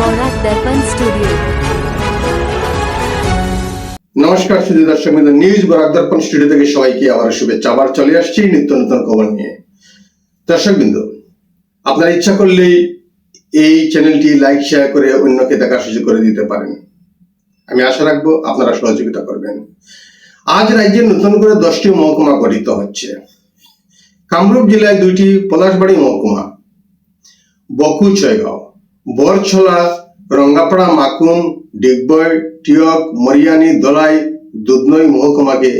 বরাক দর্পণ studio. নমস্কার দর্শক news Barak দর্পণ studio থেকে সবাইকে আবার শুভেচ্ছা। আবার চলে আসছি নিত্য নতুন খবর নিয়ে। দর্শক বিন্দু, আপনার ইচ্ছা করলেই এই চ্যানেলটি লাইক, শেয়ার করে অন্যকে দেখার সুযোগ করে দিতে পারেন। আমি আশা রাখব আপনারা সহযোগিতা করবেন। আজ রাজ্যে নতুন করে দশটি মহকুমা গঠিত হচ্ছে। কামরূপ জেলায় দুইটি পলাশবাড়ি মহকুমা বকু ছয়গাঁও। বরছলা রঙ্গাপাড়া মাকুম ডিগবয় টিয়ক মরিয়ানি দলাই দুধনই মহকুমাকে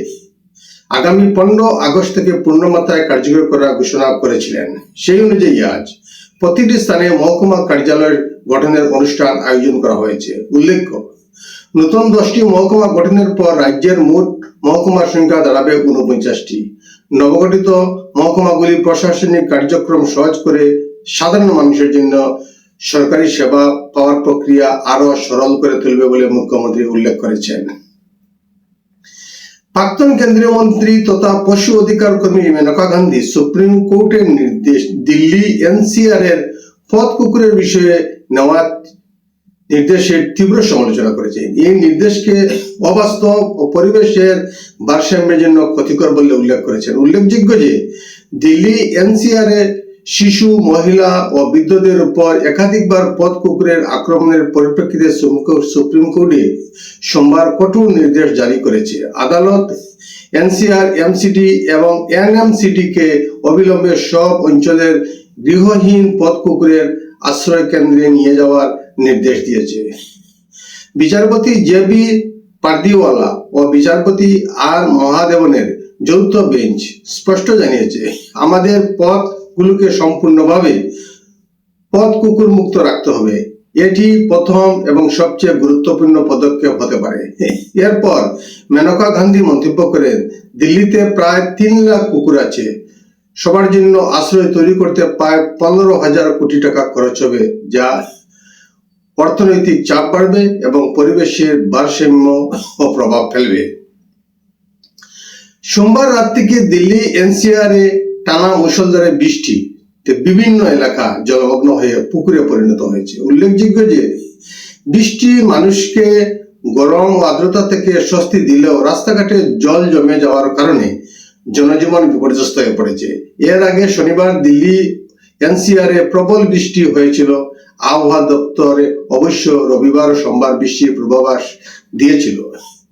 আগামী পনেরো আগস্ট থেকে পূর্ণমাত্রায় কার্যকর করার ঘোষণা করেছিলেন সেই অনুযায়ী আজ প্রতিটি স্থানে মহকুমা কার্যালয় গঠনের অনুষ্ঠান আয়োজন করা হয়েছে উল্লেখ্য, নতুন দশটি মহকুমা গঠনের পর রাজ্যের মোট মহকুমার সংখ্যা দাঁড়াবে উনপঞ্চাশটি নবগঠিত মহকুমাগুলি প্রশাসনিক কার্যক্রম সহজ করে সাধারণ মানুষের জন্য সরকারি সেবা পাওয়ার প্রক্রিয়া আরও সরল করে তুলবে বলে মুখ্যমন্ত্রী উল্লেখ করেছেন। প্রাক্তন কেন্দ্রীয় মন্ত্রী তথা পশু অধিকার কর্মী মেনকা গান্ধী সুপ্রিম কোর্টের নির্দেশ দিল্লি এনসিআর এর পথ কুকুরের বিষয়ে নেওয়া নির্দেশের তীব্র সমালোচনা করেছে। এই নির্দেশকে অবাস্তব ও পরিবেশের ভারসাম্যের জন্য ক্ষতিকর বলে উল্লেখ করেছেন। উল্লেখযোগ্য যে দিল্লি এনসিআর এ শিশু, মহিলা ও বৃদ্ধদের উপর একাধিকবার পথ কুকুরের আক্রমণের পরিপ্রেক্ষিতে সুপ্রিম কোর্টে সোমবার কঠোর নির্দেশ জারি করেছে। আদালত এনসিআর, এমসিটি এবং এনএমসিটি কে অবিলম্বে সব অঞ্চলের গৃহহীন পথ কুকুরের আশ্রয় কেন্দ্রে নিয়ে যাওয়ার নির্দেশ দিয়েছে। বিচারপতি জে বি পার্দিওয়ালা ও বিচারপতি আর মহাদেবনের যৌথ বেঞ্চ স্পষ্ট জানিয়েছে, আমাদের পথগুলোকে সম্পূর্ণভাবে পথ কুকুর মুক্ত রাখতে হবে। এটি প্রথম এবং সবচেয়ে গুরুত্বপূর্ণ পদক্ষেপ হতে পারে। এরপর মেনকা গান্ধী মন্তব্য করেন, দিল্লিতে প্রায় তিন লাখ কুকুর আছে। সবার জন্য আশ্রয় তৈরি করতে প্রায় পনেরো হাজার কোটি টাকা খরচ হবে, যা অর্থনৈতিক চাপ বাড়বে এবং পরিবেশের ভারসাম্য ও প্রভাব ফেলবে। সোমবার রাত থেকে দিল্লি এনসিআর এ টানা মুষলধারে বৃষ্টি বিভিন্ন এলাকা জলমগ্ন হয়ে পুকুরে পরিণত হয়েছে। উল্লেখযোগ্য যে, বৃষ্টি মানুষকে গরম আর্দ্রতা থেকে স্বস্তি দিলেও রাস্তাঘাটে জল জমে যাওয়ার কারণে জনজীবন বিপর্যস্ত হয়ে পড়েছে। এর আগে শনিবার দিল্লি এনসিআর প্রবল বৃষ্টি হয়েছিল। আবহাওয়া দপ্তরে অবশ্য রবিবার সোমবার বৃষ্টির পূর্বাভাস দিয়েছিল।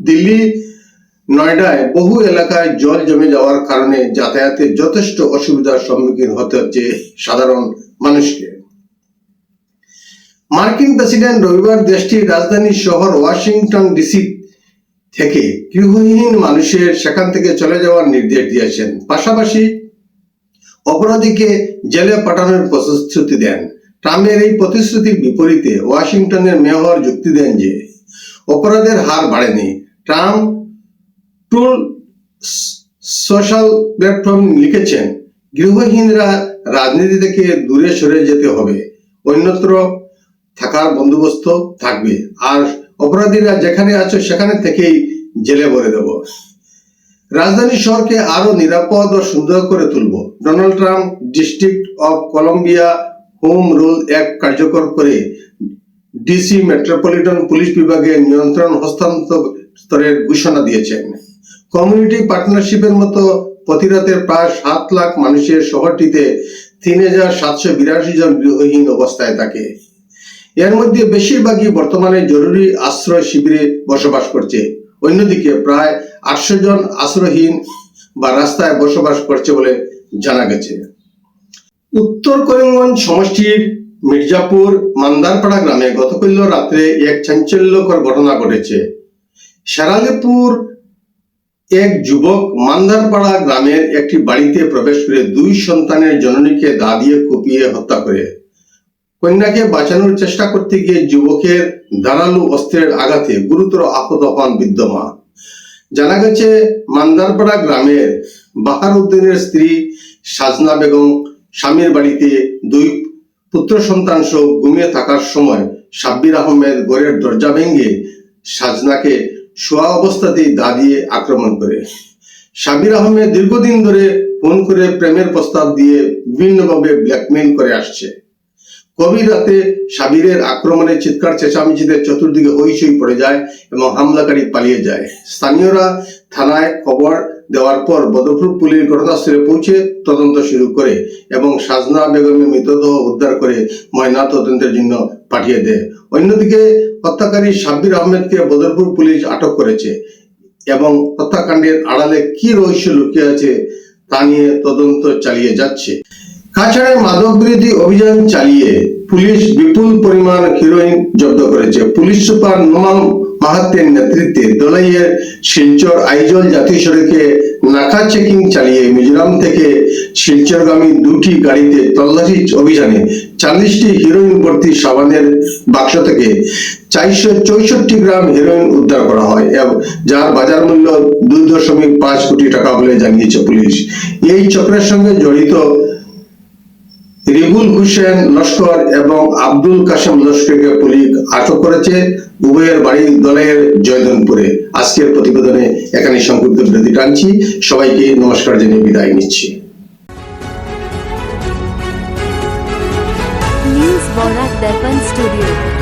দিল্লি নয়ডায় বহু এলাকায় জল জমে যাওয়ার কারণে যাতায়াতে যথেষ্ট অসুবিধার সম্মুখীন হতে হচ্ছে সাধারণ মানুষকে। মার্কিন প্রেসিডেন্ট রবিবার দেশটির রাজধানী শহর ওয়াশিংটন ডিসি থেকে গৃহহীন মানুষের সেখান থেকে চলে যাওয়ার নির্দেশ দিয়েছেন। পাশাপাশি অপরাধীকে জেলে পাঠানোর প্রতিশ্রুতি দেন। ট্রাম্পের এই প্রতিশ্রুতির বিপরীতে ওয়াশিংটনের মেয়র যুক্তি দেন যে অপরাধের হার বাড়েনি। ট্রাম্প টুল সোশ্যাল প্ল্যাটফর্ম লিখেছেন, গৃহহীনরা রাজনীতি থেকে দূরে সরে যেতে হবে। অন্যত্র থাকার বন্দোবস্ত থাকবে। আর অপরাধীরা যেখানে আছে সেখানে থেকেই জেলে ভরে দেব। রাজধানী শহরকে আরও নিরাপদ ও সুন্দর করে তুলব। Donald Trump district of Columbia home rule act কার্যকর করে ডিসি মেট্রোপলিটন পুলিশ বিভাগে নিয়ন্ত্রণ হস্তান্তরের ঘোষণা দিয়েছেন। কমিউনিটি পার্টনারশিপের মতো প্রতিরাতে প্রায় সাত লাখ মানুষের শহরটিতে তিন হাজার সাতশো বিরাশি জন গৃহহীন অবস্থায় থাকে। এর মধ্যে বেশিরভাগই বর্তমানে জরুরি আশ্রয় শিবিরে বসবাস করছে। অন্যদিকে প্রায় আটশো জন আশ্রয়হীন বা রাস্তায় বসবাস করছে বলে জানা গেছে। উত্তর করিমগঞ্জ সমষ্টির মির্জাপুর মান্দারপাড়া গ্রামে গতকাল রাত্রে এক চাঞ্চল্যকর ঘটনা ঘটেছে। শেরালিপুর এক যুবক মান্দারপাড়া গ্রামের একটি বাড়িতে প্রবেশ করে দুই সন্তানের জননীকে দা দিয়ে কুপিয়ে হত্যা করে। কন্যাকে বাঁচানোর চেষ্টা করতে গিয়ে যুবকের ধারালো অস্ত্রের আঘাতে গুরুতর আহত হন বৃদ্ধ মা। জানা গেছে, মান্দারপাড়া গ্রামের বাহার উদ্দিনের স্ত্রী সাজনা বেগম স্বামীর বাড়িতে দুই পুত্র সন্তান সহ ঘুমিয়ে থাকার সময় সাব্বির আহমেদ ঘরের দরজা ভেঙে সাজনাকে শোয়া অবস্থাতেই দা দিয়ে আক্রমণ করে। সাবির আহমেদ দীর্ঘদিন ধরে ফোন করে প্রেমের প্রস্তাব দিয়ে বিভিন্নভাবে ব্ল্যাকমেইল করে আসছে। গভীর রাতে সাবিরের আক্রমণে চিৎকার চেঁচামেচিতে চতুর্দিকে হইচই পড়ে যায় এবং হামলাকারী পালিয়ে যায়। স্থানীয়রা থানায় খবর দেওয়ার পর বদরপুর পুলিশ ঘটনাস্থলে পৌঁছে তদন্ত শুরু করে এবং সাজনা বেগমের মৃতদেহ উদ্ধার করে ময়না তদন্তের জন্য পাঠিয়ে দেয় অন্যদিকে হত্যাকারী সাব্বির আহমেদকে বদরপুর পুলিশ আটক করেছে এবং হত্যাকাণ্ডের আড়ালে কি রহস্য লুকিয়ে আছে তা নিয়ে তদন্ত চালিয়ে যাচ্ছে। কাছাড়ে মাদক বিরোধী অভিযান চালিয়ে পুলিশ বিপুল পরিমাণ হিরোইন জব্দ করেছে। পুলিশ সুপার নোমান মাহাতের নেতৃত্বে দলাইয়ের শিলচর আইজল জাতীয় সড়কে নাকা চেকিং চালিয়ে মিজোরাম থেকে শিলচরগামী দুটি গাড়িতে তল্লাশি অভিযানে চাল্লিশটি হিরোইন ভর্তি সাবানের বাক্স থেকে চারশো চৌষট্টি গ্রাম হিরোইন উদ্ধার করা হয় এবং যার বাজার মূল্য দুই দশমিক পাঁচ কোটি টাকা বলে জানিয়েছে পুলিশ। এই চক্রের সঙ্গে জড়িত রিবুল হুসেন লস্কর এবং আব্দুল কাসেম লস্করকে পুলিশ আটক করেছে উভয়ের বাড়ি দলের জয়দনপুরে। আজকের প্রতিবেদনে এখানে সংক্ষিপ্ত বিরতি টানছি। সবাইকে নমস্কার জানিয়ে বিদায় নিচ্ছি। নিউজ বরাক দর্পণ স্টুডিও।